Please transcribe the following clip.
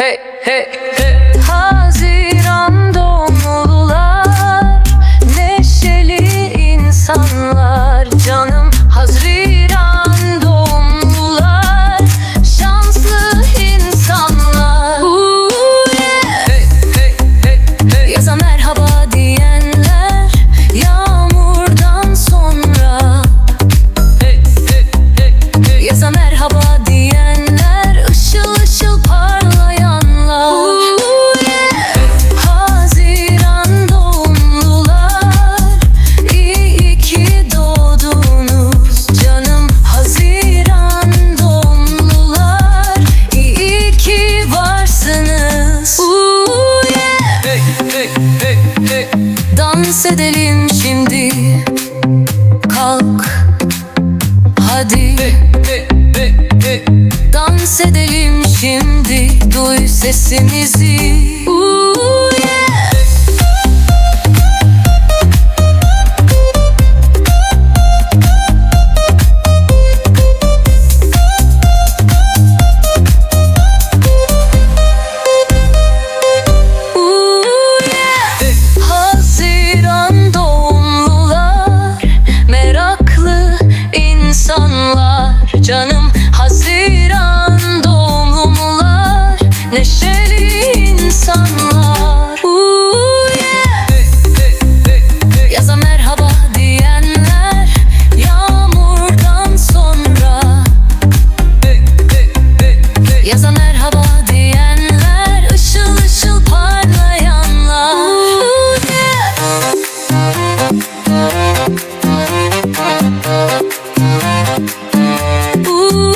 Hey, hey, hey. Hazy. bahsedelim şimdi. Kalk. Hadi. Dans edelim şimdi. Duy sesimizi. Canım. Ooh.